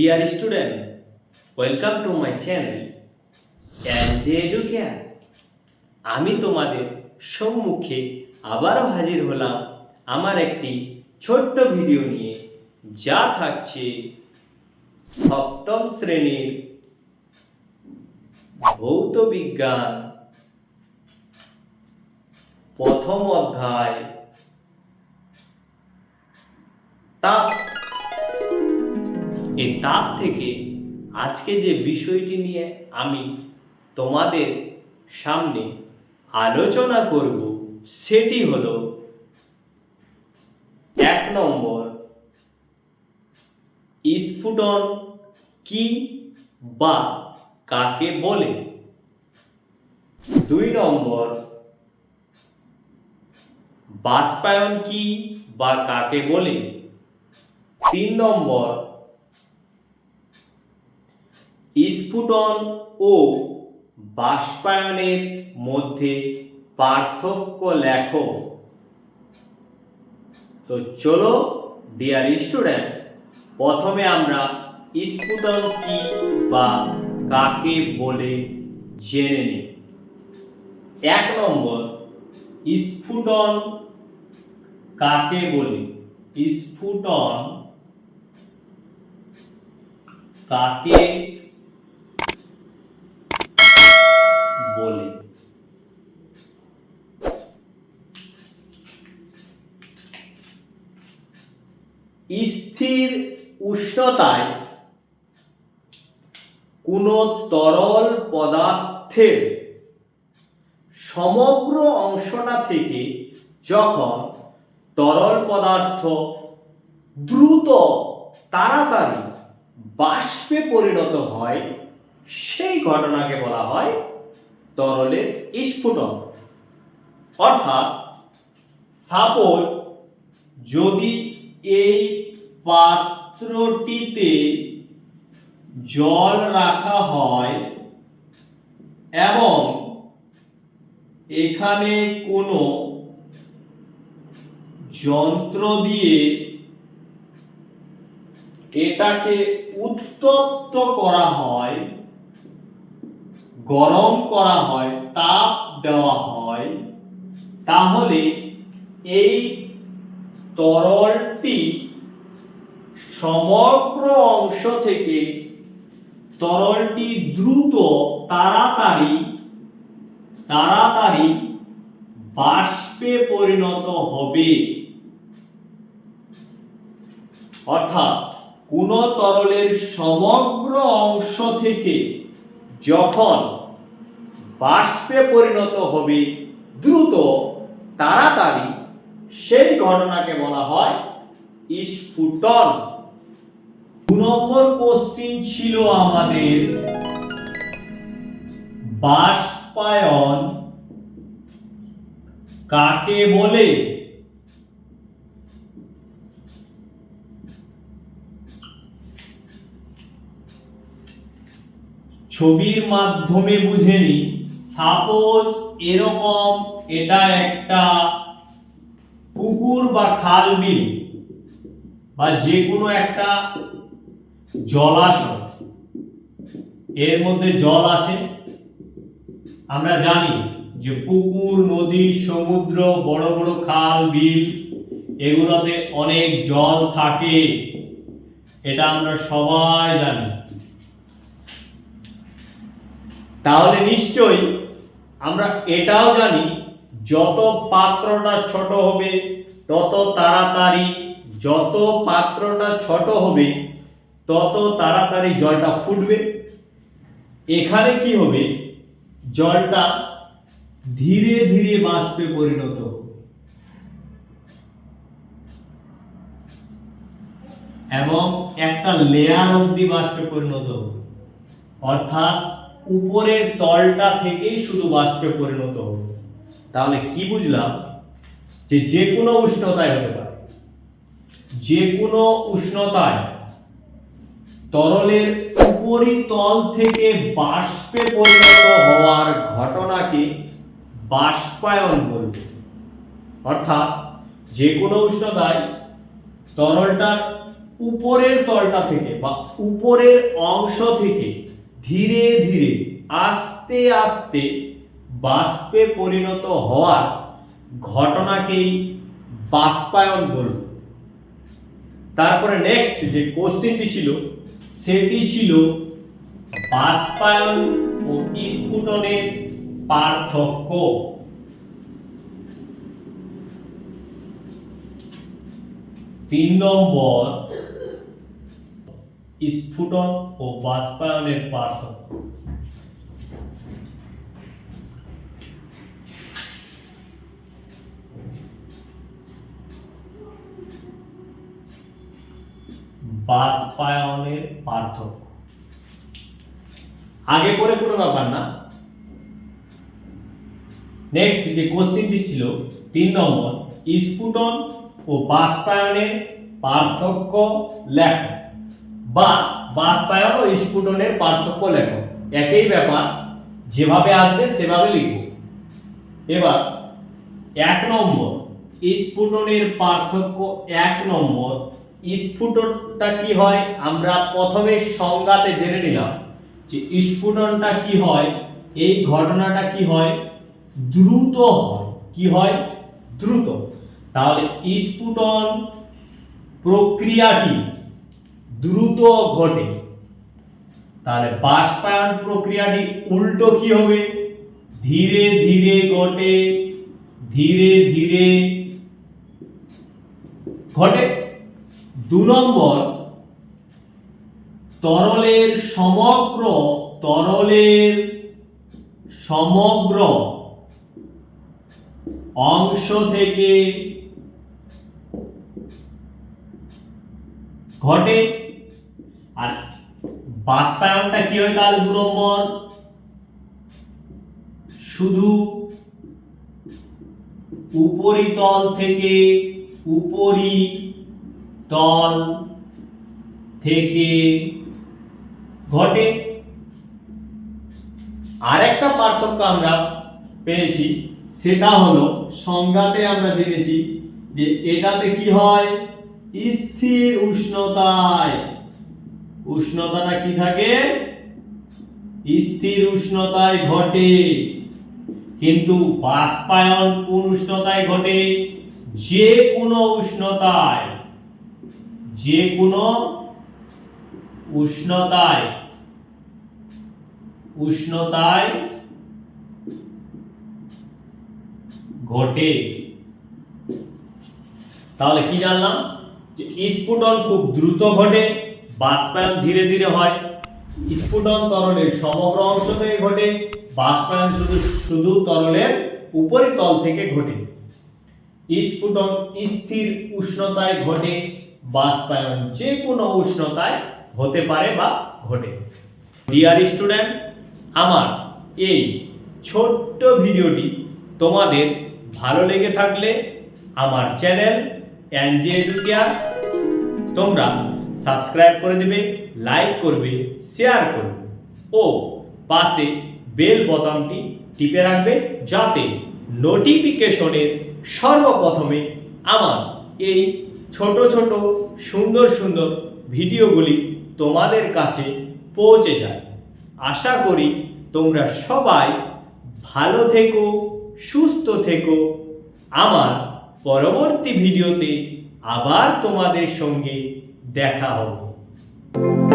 Dear student, welcome to my channel and Educare. আমি তোমাদের সম্মুখে আবারও হাজির হলাম আমার একটি ছোট্ট ভিডিও নিয়ে যা থাকছে সপ্তম শ্রেণির ভৌত বিজ্ঞান প্রথম অধ্যায় তাপ এই তাপ থেকে আজকে যে বিষয়টি নিয়ে আমি তোমাদের সামনে আলোচনা করব, সেটি হলো এক নম্বর, স্ফুটন কি বা কাকে বলে? দুই নম্বর, বাষ্পায়ন কি বা কাকে বলে? তিন নম্বর স্ফুটন ও বাষ্পায়নের মধ্যে পার্থক্য লেখো। তো চলো ডিয়ার স্টুডেন্ট প্রথমে আমরা স্ফুটন কি বা কাকে বলে জেনে নিই। এক নম্বর, স্ফুটন কাকে বলে? স্ফুটন কাকে বলে। স্থির উষ্ণতায় কোনো তরল পদার্থের সমগ্র অংশটা থেকে যখন তরল পদার্থ দ্রুত, তাড়াতাড়ি বাষ্পে পরিণত হয়, সেই ঘটনাকে বলা হয় তরলের স্ফুটন অর্থাৎ সাপোজ যদি এই পাত্রটিতে জল রাখা হয় এবং এখানে কোনো যন্ত্র দিয়ে এটাকে উত্তপ্ত করা হয় গরম করা হয়, তাপ দেওয়া হয়, তাহলে এই তরলটি সমগ্র অংশ থেকে তরলটি দ্রুত তাড়াতাড়ি তাড়াতাড়ি বাষ্পে পরিণত হবে। অর্থাৎ কোন তরলের সমগ্র অংশ থেকে যখন বাষ্পে পরিণত হবে। দ্রুত, তাড়াতাড়ি, সেই ঘটনাকে বলা হয় স্ফুটন। দু নম্বর কোশ্চিন ছিল আমাদের বাষ্পায়ন কাকে বলে? ছবির মাধ্যমে বুঝে নি সাপোজ এরকম এটা একটা পুকুর বা খাল বিল বা যে কোনো একটা জলাশয়, এর মধ্যে জল আছে। আমরা জানি যে পুকুর, নদী, সমুদ্র, বড় বড় খাল, বিল, এগুলোতে অনেক জল থাকে। এটা আমরা সবাই জানি। তাহলে নিশ্চয়ই আমরা এটাও জানি, যত পাত্রটা ছোট হবে, তত তাড়াতাড়ি, যত পাত্রটা ছোট হবে, তত তাড়াতাড়ি জলটা ফুটবে। এখানে কি হবে? জলটা ধীরে ধীরে বাষ্পে পরিণত এবং একটা লেয়ার অবধি বাষ্পে পরিণত হবে। অর্থাৎ উপরের তলটা থেকেই শুধু বাষ্পে পরিণত হবে তাহলে কি বুঝলাম? যে যে কোনো উষ্ণতায় হতে পারে। যে কোনো উষ্ণতায় তরলের উপরিতল থেকে বাষ্পে পরিণত হওয়ার ঘটনাকে বাষ্পায়ন বলবে। অর্থাৎ যে কোনো উষ্ণতায় তরলটার উপরের তলটা থেকে বা উপরের অংশ থেকে ধীরে ধীরে, আস্তে আস্তে বাষ্পে পরিণত হওয়ার ঘটনাকেই বাষ্পায়ন বলব তারপরে নেক্সট যে কোশ্চেনটি ছিল, সেটি ছিল বাষ্পায়ন ও স্ফুটনের পার্থক্য। তিন নম্বর স্ফুটন ও বাষ্পায়নের পার্থক্য। বাষ্পায়নের পার্থক্য। আগে করে কোনো ব্যাপার না। নেক্সট যে কোশ্চেনটি ছিল, তিন নম্বর, স্ফুটন ও বাষ্পায়নের পার্থক্য লেখো। বা বাষ্পায়ন ও স্ফুটনের পার্থক্য লেখো। একই ব্যাপার, যেভাবে আসবে সেভাবে লিখব এবার, এক নম্বর স্ফুটনের পার্থক্য এক নম্বর, স্ফুটনটা কি হয়? আমরা প্রথমে সংজ্ঞাতে জেনে নিলাম যে স্ফুটনটা কি হয়, এই ঘটনাটা কি হয়, দ্রুত হয়। কি হয়? দ্রুত। তাহলে স্ফুটন প্রক্রিয়াটি দ্রুত ঘটে। তাহলে বাষ্পায়ন প্রক্রিয়াটি উল্টো কি হবে? ধীরে ধীরে ঘটে, ধীরে ধীরে ঘটে। দু নম্বর, তরলের সমগ্র তরলের সমগ্র অংশ থেকে ঘটে। আর বাষ্পায়নটা কি হয় তাহলে দু নম্বর? শুধু উপরিতল থেকে উপরি তল থেকে ঘটে। আরেকটা পার্থক্য আমরা পেয়েছি, সেটা হলো সংজ্ঞাতে আমরা জেনেছি যে এটাতে কি হয়? স্থির উষ্ণতায়। উষ্ণতাটা কি থাকে? স্থির উষ্ণতায় ঘটে। কিন্তু বাষ্পায়ন কোন উষ্ণতায় ঘটে? যে কোনো উষ্ণতায়। যে কোনো উষ্ণতায়। উষ্ণতায় ঘটে। তাহলে কি জানলাম? যে স্ফুটন খুব দ্রুত ঘটে। বাষ্পায়ন ধীরে ধীরে হয়। স্ফুটন তরলের সমগ্র অংশ থেকে ঘটে। বাষ্পায়ন শুধু শুধু তরলের উপরিতল থেকে ঘটে। স্ফুটন স্থির উষ্ণতায় ঘটে। বাষ্পায়ন যে কোনো উষ্ণতায় হতে পারে বা ঘটে। ডিয়ার স্টুডেন্ট আমার এই ছোট্ট ভিডিওটি তোমাদের ভালো লেগে থাকলে আমার চ্যানেল এনজে এডুকেয়ার তোমরা সাবস্ক্রাইব করে দেবে, লাইক করবে, শেয়ার করবে ও পাশে বেল বোতামটি টিপে রাখবে যাতে নোটিফিকেশনের সর্বপ্রথমে আমার এই ছোট ছোট সুন্দর সুন্দর ভিডিওগুলি তোমাদের কাছে পৌঁছে যায়। আশা করি তোমরা সবাই ভালো থেকো, সুস্থ থেকো। আমার পরবর্তী ভিডিওতে আবার তোমাদের সঙ্গে দেখা হবে